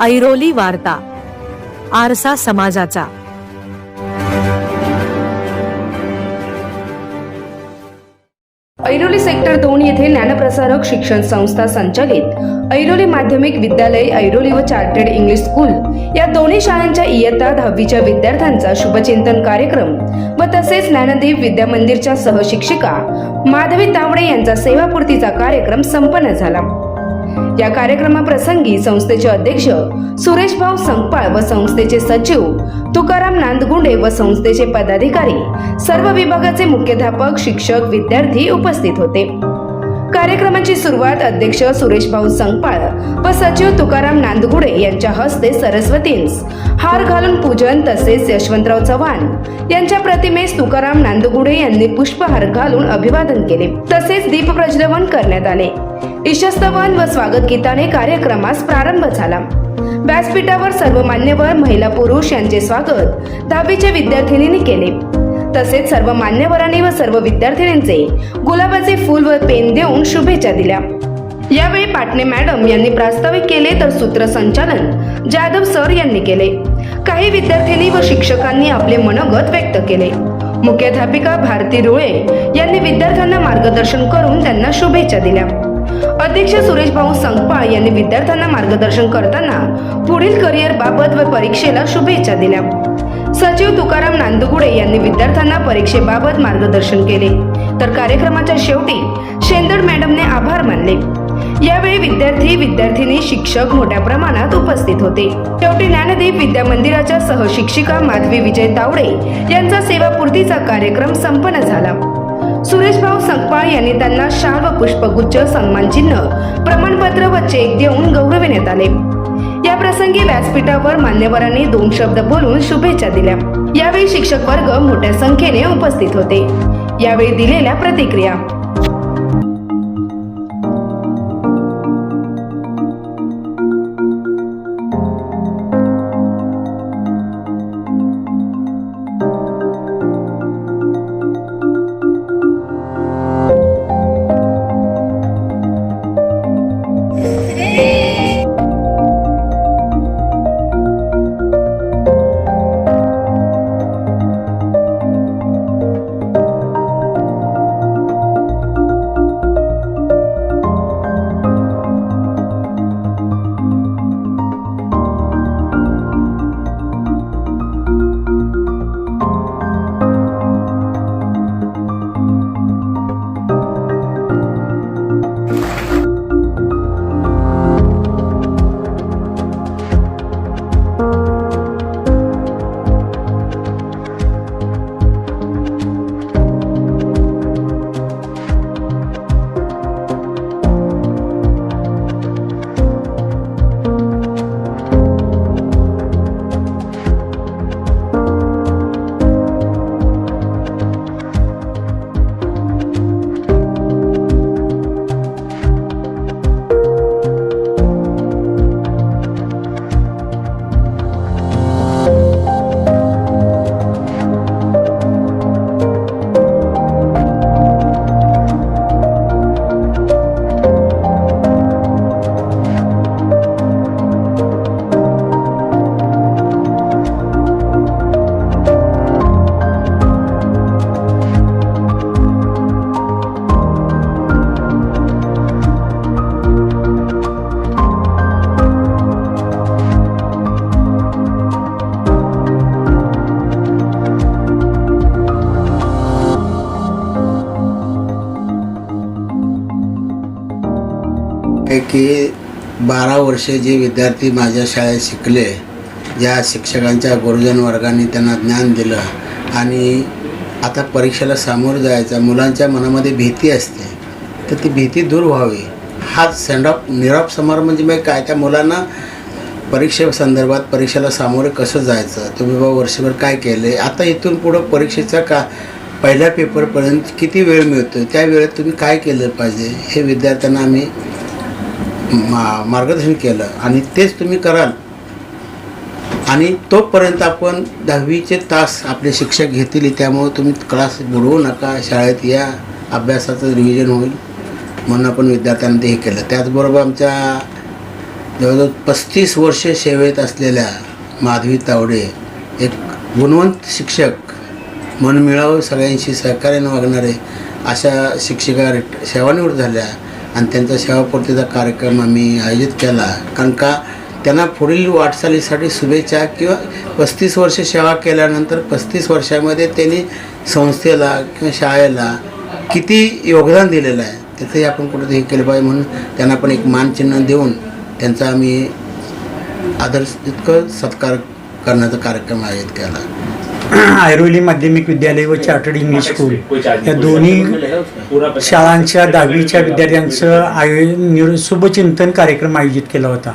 ऐरोली वार्ता आरसा समाजाचा. ऐरोली सेक्टर दोन येथे ज्ञानप्रसारक शिक्षण संस्था संचालित ऐरोली माध्यमिक विद्यालय ऐरोली व चार्टर्ड इंग्लिश स्कूल या दोन्ही शाळांच्या इयत्ता दहावीच्या विद्यार्थ्यांचा शुभचिंतन कार्यक्रम व तसेच ज्ञानदेव विद्या मंदिरच्या सहशिक्षिका माधवी तावडे यांचा सेवापूर्तीचा कार्यक्रम संपन्न झाला. या कार्यक्रमाप्रसंगी संस्थेचे अध्यक्ष सुरेश भाऊ संकपाळ व संस्थेचे सचिव तुकाराम नांदगुंडे व संस्थेचे पदाधिकारी सर्व विभागाचे मुख्याध्यापक शिक्षक विद्यार्थी उपस्थित होते. कार्यक्रमाची सुरुवात अध्यक्ष सुरेश भाऊ संगपाळ व सचिव तुकाराम नांदगुडे यांच्या हस्ते सरस्वतींस हार घालून पूजन तसेच यशवंतराव चव्हाण यांच्या प्रतिमेस तुकाराम नांदगुडे यांनी पुष्पहार घालून अभिवादन केले. तसेच दीप प्रज्वलन करण्यात आले. ईशस्तवन व स्वागत गीताने कार्यक्रमास प्रारंभ झाला. व्यासपीठावर सर्व मान्यवर महिला पुरुष यांचे स्वागत दहावीच्या विद्यार्थिनींनी केले. तसेच सर्व मान्यवरांनी व सर्व विद्यार्थिनींचे गुलाबाचे फूल व पेन देऊन शुभेच्छा दिल्या. यावेळी पाटणे मॅडम यांनी प्रास्ताविक केले तर सूत्रसंचालन जाधव सर यांनी केले. काही विद्यार्थिनी व शिक्षकांनी आपले मनोगत व्यक्त केले. मुख्याध्यापिका भारती रुळे यांनी विद्यार्थ्यांना मार्गदर्शन करून त्यांना शुभेच्छा दिल्या. अध्यक्ष सुरेश भाऊ संकपाळ यांनी विद्यार्थ्यांना मार्गदर्शन करताना पुढील करिअर बाबत व परीक्षेला शुभेच्छा दिल्या. सचिव तुकाराम नांदगुडे यांनी विद्यार्थ्यांना परीक्षेबाबत मार्गदर्शन केले. तर कार्यक्रमाच्या शेवटी शेंदड मॅडमने आभार मानले. यावेळी विद्यार्थी विद्यार्थिनी शिक्षक मोठ्या प्रमाणात उपस्थित होते. शेवटी ज्ञानदीप विद्या मंदिराच्या सहशिक्षिका माधवी विजय तावडे यांचा सेवापूर्तीचा कार्यक्रम संपन्न झाला. सुरेश भाऊ संकपाळ यांनी त्यांना शाल व पुष्पगुच्छ सन्मानचिन्ह प्रमाणपत्र व चेक देऊन गौरविण्यात आले. या प्रसंगी व्यासपीठावर मान्यवरांनी दोन शब्द बोलून शुभेच्छा दिल्या. यावेळी शिक्षक वर्ग मोठ्या संख्येने उपस्थित होते. यावेळी दिलेल्या प्रतिक्रिया. वर्षे जे विद्यार्थी माझ्या शाळेत शिकले ज्या शिक्षकांच्या गुरुजन वर्गाने त्यांना ज्ञान दिलं आणि आता परीक्षेला सामोरं जायचं मुलांच्या मनामध्ये भीती असते तर ती भीती दूर व्हावी. हा सेंडऑफ निरॉप समारंभ म्हणजे मग काय? त्या मुलांना परीक्षेसंदर्भात परीक्षेला सामोरे कसं जायचं? तुम्ही बाबा वर्षभर काय केले? आता इथून पुढं परीक्षेचा का पहिल्या पेपरपर्यंत किती वेळ मिळतो त्या वेळेत तुम्ही काय केलं पाहिजे? हे विद्यार्थ्यांना आम्ही मा मार्गदर्शन केलं आणि तेच तुम्ही कराल. आणि तोपर्यंत आपण दहावीचे तास आपले शिक्षक घेतील त्यामुळे तुम्ही क्लास बुडवू नका शाळेत या अभ्यासाचं रिव्हिजन होईल म्हणून आपण विद्यार्थ्यांना ते हे केलं. त्याचबरोबर आमच्या जवळजवळ पस्तीस वर्षे सेवेत असलेल्या माधवी तावडे एक गुणवंत शिक्षक मन मिळावं सगळ्यांशी सहकार्यानं वागणारे अशा शिक्षिका रिट सेवानिवृत्त झाल्या. आणि त्यांचा सेवापूर्तीचा कार्यक्रम आम्ही आयोजित केला. कारण का त्यांना पुढील वाटचालीसाठी शुभेच्छा किंवा पस्तीस वर्ष सेवा केल्यानंतर पस्तीस वर्षामध्ये त्यांनी संस्थेला किंवा शाळेला किती योगदान दिलेलं आहे त्याचंही आपण कुठंतरी हे केलं पाहिजे म्हणून त्यांना पण एक मानचिन्ह देऊन त्यांचा आम्ही आदर्श इतकं सत्कार करण्याचा कार्यक्रम आयोजित केला. ऐरोली माध्यमिक विद्यालय व चार्टर्ड इंग्लिश स्कूल या दोन्ही शाळांच्या दहावीच्या विद्यार्थ्यांचं आयोजन शुभचिंतन कार्यक्रम आयोजित केला होता.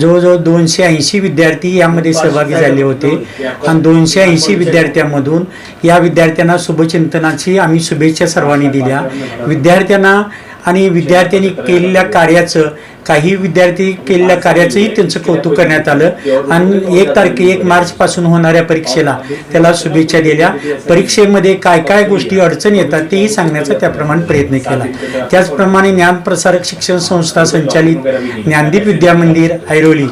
जवळजवळ दोनशे ऐंशी विद्यार्थी यामध्ये सहभागी झाले होते आणि दोनशे ऐंशी विद्यार्थ्यांमधून या विद्यार्थ्यांना शुभचिंतनाची आम्ही शुभेच्छा सर्वांनी दिल्या. विद्यार्थ्यांना आणि विद्यार्थ्यांनी केलेल्या कार्याचं काही विद्यार्थी केलेल्या कार्याचंही त्यांचं कौतुक करण्यात आलं. आणि एक तारखे एक मार्चपासून होणाऱ्या परीक्षेला त्याला शुभेच्छा दिल्या. परीक्षेमध्ये काय काय गोष्टी अडचण येतात तेही सांगण्याचा त्याप्रमाणे प्रयत्न केला. त्याचप्रमाणे ज्ञानप्रसारक शिक्षण संस्था संचालित ज्ञानदीप विद्यामंदिर ऐरोली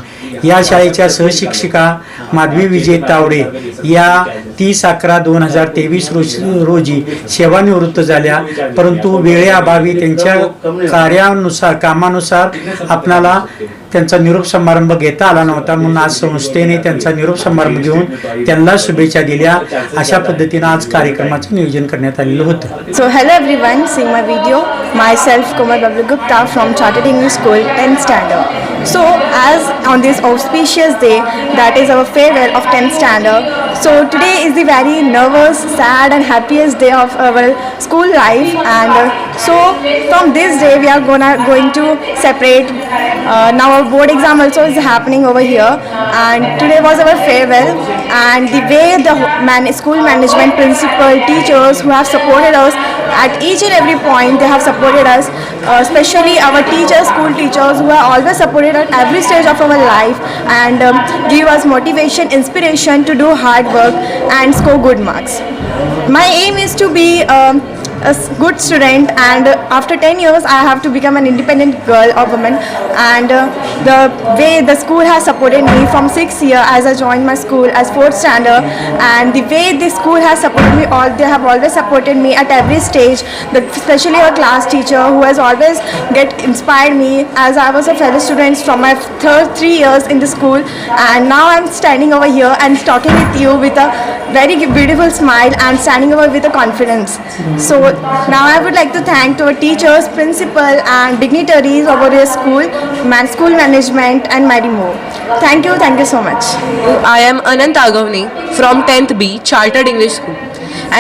या शाळेच्या सहशिक्षिका माधवी विजय तावडे या तीस अकरा दोन हजार तेवीस रोजी सेवानिवृत्त झाल्या. परंतु वेळेअभावी त्यांच्या कार्यानुसार कामानुसार आपणाला त्यांचा निरोप समारंभ घेता आला नव्हता. म्हणून आज संस्थेने त्यांचा निरोप समारंभ घेऊन त्यांना शुभेच्छा दिल्या. अशा पद्धतीने आज कार्यक्रमाचं नियोजन करण्यात आलेलं होतं. So hello everyone see my video myself Kumar Babu Gupta from chartered English school tenth standard so as on this of auspicious day that is our farewell of tenth standard So today is the very nervous, sad and happiest day of our school life and uh, so from this day we are gonna going to separate. Uh, now our board exam also is happening over here. And today was our farewell. And the way the man, school management, principal, teachers who have supported us at each and every point they have supported us. Uh, especially our teachers school teachers who have always supported at every stage of our life and um, give us motivation inspiration to do hard work and score good marks. My aim is to be um, a good student and uh, after 10 years i have to become an independent girl or woman. And uh, the way the school has supported me from 6 year as i joined my school as 4th standard and the way the school has supported me all they have always supported me at every stage the, especially our class teacher who has always get inspired me as i was a fellow student from my third three years in the school. And now i'm standing over here and talking with you with a very beautiful smile and standing over with a confidence. So now i would like to thank to our teachers principal and dignitaries of our school man school management and many more. Thank you thank you so much. I am Anant Agavne from 10th B Chartered English School.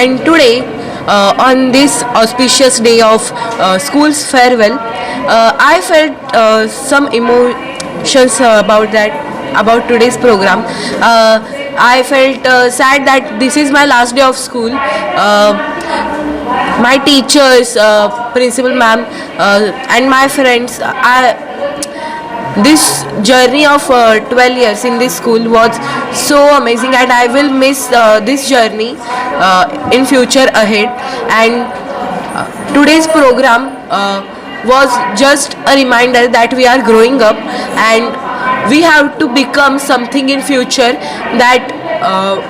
And today uh, on this auspicious day of uh, school's farewell uh, I felt uh, some emotions uh, about that about today's program. Uh, I felt uh, sad that this is my last day of school. Uh, my teachers uh, principal ma'am uh, and my friends I this journey of uh, 12 years in this school was so amazing and i will miss uh, this journey uh, in future ahead. And today's program was just a reminder that we are growing up and we have to become something in future that uh,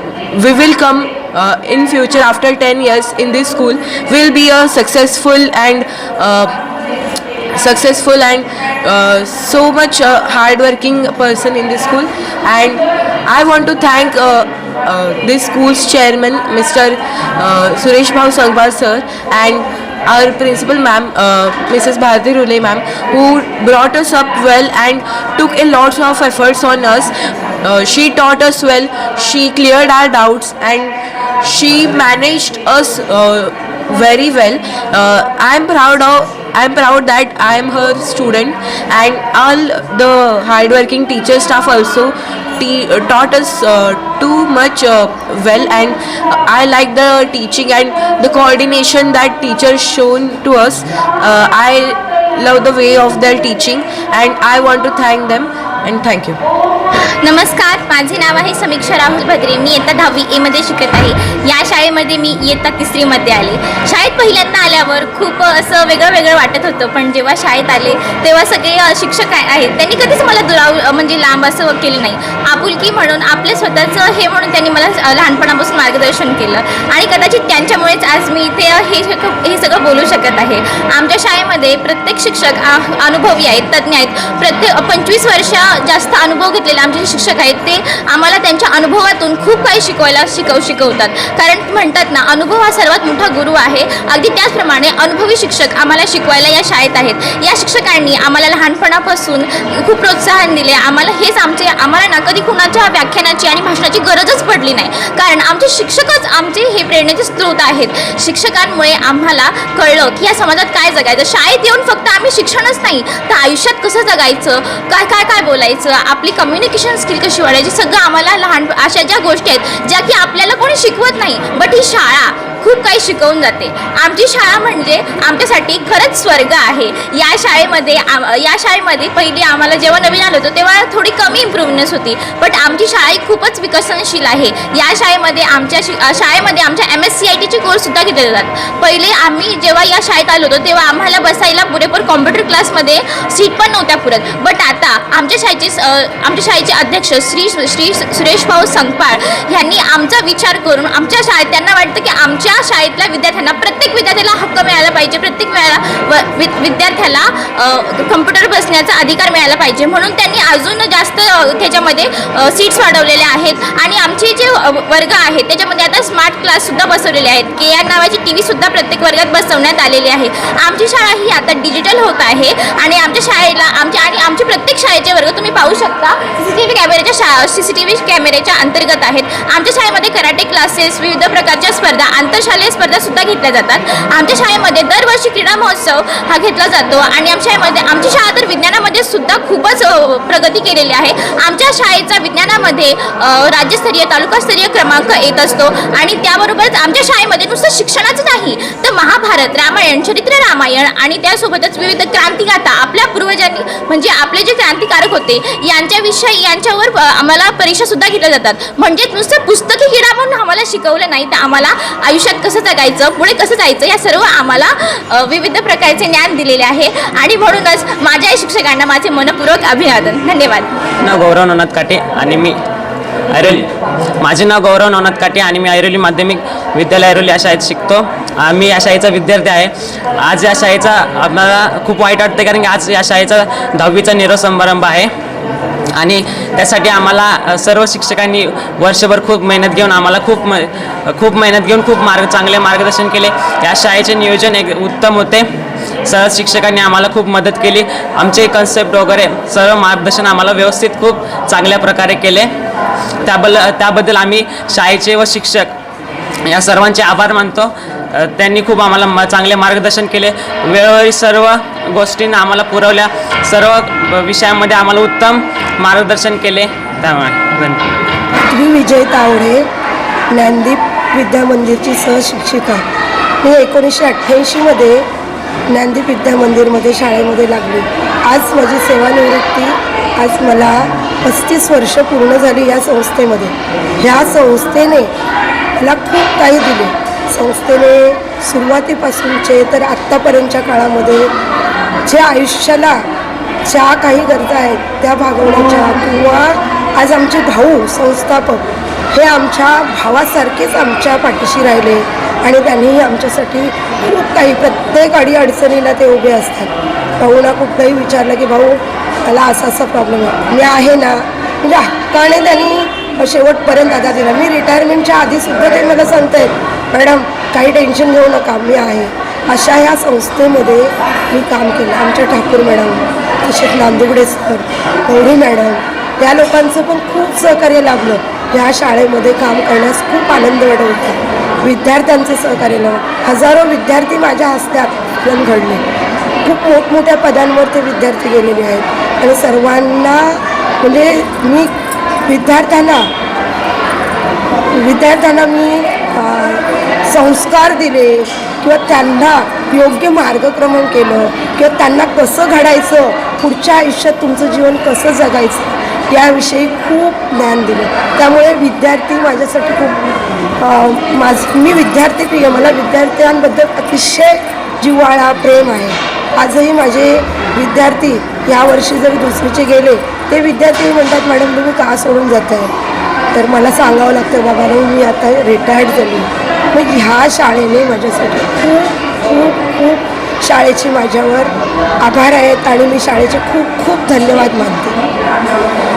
we will come uh, in future after 10 years in this school will be a successful and uh, successful and uh, so much uh, hardworking person in this school and I want to thank uh, uh, this school's chairman Mr. Uh, Suresh Bhau Sangbar sir and our principal ma'am uh, Mrs. Bharati Rule ma'am who brought us up well and took a lot of efforts on us uh, she taught us well she cleared our doubts and she managed us uh, very well. Uh, i am proud of i am proud that i am her student and all the hardworking teacher staff also te- uh, taught us uh, too much uh, well and i like the teaching and the coordination that teachers shown to us. Uh, i love the way of their teaching and i want to thank them and thank you नमस्कार माझे नाव आहे समीक्षा राहुल भद्रे. मी इयत्ता दहावी एमध्ये शिकत आहे. या शाळेमध्ये मी इयत्ता तिसरीमध्ये आले. शाळेत पहिल्यांदा आल्यावर खूप असं वेगळं वेगळं वाटत होतं पण जेव्हा शाळेत आले तेव्हा सगळे शिक्षक आहे- आहेत. त्यांनी कधीच मला दुराव म्हणजे लांब असं केलं नाही. आपुलकी म्हणून आपलं स्वतःचं हे म्हणून त्यांनी मला लहानपणापासून मार्गदर्शन केलं. आणि कदाचित त्यांच्यामुळेच आज मी इथे हे सगळं- हे सगळं बोलू शकत आहे. आमच्या शाळेमध्ये प्रत्येक शिक्षक अनुभवी आहेत तज्ज्ञ आहेत. प्रत्येक पंचवीस वर्ष जास्त अनुभव घेतलेला आमच्या शिक्षक आहेत ते आम्हाला त्यांच्या अनुभवातून खूप काही शिकवायला शिकव शिकवतात. कारण म्हणतात ना अनुभव हा सर्वात मोठा गुरु आहे. अगदी त्याचप्रमाणे अनुभवी शिक्षक आम्हाला शिकवायला या शाळेत आहेत. या शिक्षकांनी आम्हाला लहानपणापासून खूप प्रोत्साहन दिले. आम्हाला हेच आमचे आम्हाला ना कधी कुणाच्या व्याख्यानाची आणि भाषणाची गरजच पडली नाही. कारण आमचे शिक्षकच आमचे हे प्रेरणेचे स्रोत आहेत. शिक्षकांमुळे आम्हाला कळलं की या समाजात काय जगायचं. शाळेत येऊन फक्त आम्ही शिक्षणच नाही तर आयुष्यात कसं जगायचं? काय काय काय बोलायचं? आपली कम्युनिकेशन स्किल कशी वाढायची सगळं आम्हाला लहान अशा ज्या गोष्टी आहेत ज्या की आपल्याला कोणी शिकवत नाही बट ही शाळा खूप काही शिकवून जाते. आमची शाळा म्हणजे आमच्यासाठी खरंच स्वर्ग आहे. या शाळेमध्ये आम- या शाळेमध्ये पहिली आम्हाला जेव्हा नवीन आलो होतो तेव्हा थोडी कमी इम्प्रूव्हनेस होती. बट आमची शाळा ही खूपच विकसनशील आहे. या शाळेमध्ये आमच्या शि शाळेमध्ये आमच्या एम एस सी आय टीचे कोर्ससुद्धा घेतले जातात. पहिले आम्ही जेव्हा या शाळेत आलो होतो तेव्हा आम्हाला बसायला पुरेपूर कॉम्प्युटर क्लासमध्ये सीट पण नव्हत्या पुरत. बट आता आमच्या शाळेचे आमच्या शाळेचे अध्यक्ष श्री श्री सुरेश भाऊ संगपाळ यांनी आमचा विचार करून आमच्या शाळेत त्यांना वाटतं की आमच्या शाळेतल्या विद्यार्थ्यांना प्रत्येक विद्यार्थ्याला हक्क मिळाला पाहिजे. प्रत्येक वेळा व- विद्यार्थ्याला कम्प्युटर बसण्याचा अधिकार मिळाला पाहिजे. म्हणून त्यांनी अजून जास्त त्याच्यामध्ये सीट्स वाढवलेल्या आहेत. आणि आमचे जे वर्ग आहेत त्याच्यामध्ये आता स्मार्ट क्लाससुद्धा बसवलेले आहेत. के आर नावाची टी व्हीसुद्धा प्रत्येक वर्गात बसवण्यात आलेली आहे. आमची शाळा ही आता डिजिटल होत आहे. आणि आमच्या शाळेला आमच्या आणि आमचे प्रत्येक शाळेचे वर्ग तुम्ही पाहू शकता. सी सी टी व्ही कॅमेऱ्याच्या शा सी सी टी व्ही कॅमेऱ्याच्या अंतर्गत आहेत. आमच्या शाळेमध्ये कराटे क्लासेस विविध प्रकारच्या स्पर्धा आंतरशालेय स्पर्धा सुद्धा घेतल्या जातात. आमच्या शाळेमध्ये दरवर्षी क्रीडा महोत्सव हा घेतला जातो आणि आमच्या शाळेमध्ये आमची शाळा तर शाळेमध्ये सुद्धा खूपच प्रगती केलेली आहे. आमच्या शाळेचा विज्ञानामध्ये राज्यस्तरीय तालुकास्तरीय क्रमांक येत असतो. आणि त्याबरोबरच आमच्या शाळेमध्ये नुसतं शिक्षणाच नाही. तर महाभारत रामायण चरित्र रामायण आणि त्यासोबतच विविध क्रांतिगाथा आपल्या पूर्वजांनी म्हणजे आपले जे क्रांतिकारक होते यांच्याविषयी यांच्यावर आम्हाला परीक्षासुद्धा घेतल्या जातात. म्हणजे नुसतं पुस्तकी किडा म्हणून आम्हाला शिकवलं नाही तर आम्हाला आयुष्यात कसं जगायचं पुढे कसं जायचं या सर्व आम्हाला विविध प्रकारचे ज्ञान दिलेले आहे. आणि म्हणूनच माझ्या शिक्षकांना माझे मनपूर्वक अभिवादन धन्यवाद. नाव गौरव ननाथ काटे आणि मी ऐरोली. माझे नाव गौरव नवनाथ काटे आणि मी ऐरोली माध्यमिक विद्यालय ऐरोली या शाळेत शिकतो. मी या शाळेचा विद्यार्थी आहे. आज या शाळेचा आम्हाला खूप वाईट वाटते कारण की आज या शाळेचा दहावीचा निरोप समारंभ आहे. आणि त्यासाठी आम्हाला सर्व शिक्षकांनी वर्षभर खूप मेहनत घेऊन आम्हाला खूप म खूप मेहनत घेऊन खूप मार्ग चांगले मार्गदर्शन केले. या शाळेचे नियोजन एक उत्तम होते. सहज शिक्षकांनी आम्हाला खूप मदत केली. आमचे कन्सेप्ट वगैरे सर्व मार्गदर्शन आम्हाला व्यवस्थित खूप चांगल्या प्रकारे केले. त्याबल त्याबद्दल आम्ही शाळेचे व शिक्षक या सर्वांचे आभार मानतो. त्यांनी खूप आम्हाला म चांगले मार्गदर्शन केले. वेळोवेळी सर्व गोष्टींना आम्हाला पुरवल्या. सर्व विषयांमध्ये आम्हाला उत्तम मार्गदर्शन केले. त्यामुळे धन्यवाद. विजय तावडे ज्ञानदीप विद्या मंदिरची सहशिक्षिका. मी एकोणीसशे अठ्ठ्याऐंशीमध्ये ज्ञानदीप विद्या मंदिरमध्ये शाळेमध्ये लागली. आज माझी सेवानिवृत्ती आज मला पस्तीस वर्ष पूर्ण झाली या संस्थेमध्ये. ह्या संस्थेने मला खूप काही दिले. संस्थेने सुरुवातीपासूनचे तर आत्तापर्यंतच्या काळामध्ये जे आयुष्याला ज्या काही गरजा आहेत त्या भागवण्याच्या किंवा आज आमचे भाऊ संस्थापक हे आमच्या भावासारखेच आमच्या पाठीशी राहिले. आणि त्यांनीही आमच्यासाठी खूप काही प्रत्येक अडी अडचणीला ते उभे असतात. भाऊला कुठलंही विचारलं की भाऊ मला असा असा प्रॉब्लेम आहे. मी आहे ना म्हणजे हक्काने त्यांनी शेवटपर्यंत आता दिला. मी रिटायरमेंटच्या आधीसुद्धा ते मला सांगत आहेत मॅडम काही टेन्शन घेऊ नका मी आहे. अशा ह्या संस्थेमध्ये मी काम केलं. आमच्या ठाकूर मॅडम तसेच नांदुगडे सर गौरी मॅडम या लोकांचं पण खूप सहकार्य लाभलं. ह्या शाळेमध्ये काम करण्यास खूप आनंद वाटत होता. विद्यार्थ्यांचं सहकार्य हजारो विद्यार्थी माझ्या हस्त्यात घडले. खूप मोठमोठ्या पदांवर ते विद्यार्थी गेलेले आहेत. आणि सर्वांना म्हणजे मी विद्यार्थ्यांना विद्यार्थ्यांना मी संस्कार दिले किंवा त्यांना योग्य मार्गक्रमण केलं किंवा त्यांना कसं घडायचं पुढच्या आयुष्यात तुमचं जीवन कसं जगायचं याविषयी खूप ज्ञान दिलं. त्यामुळे विद्यार्थी माझ्यासाठी खूप माझ मी विद्यार्थी प्रिय. मला विद्यार्थ्यांबद्दल अतिशय जिव्हाळा प्रेम आहे. आजही माझे विद्यार्थी या वर्षी जरी दुसरीचे गेले ते विद्यार्थी म्हणतात मॅडम तुम्ही का सोडून जात आहे तर मला सांगावं लागतं बाबा मी आता रिटायर्ड झाली. मग ह्या शाळेने माझ्यासाठी खूप खूप खूप शाळेची माझ्यावर आभार आहेत आणि मी शाळेचे खूप खूप धन्यवाद मानते.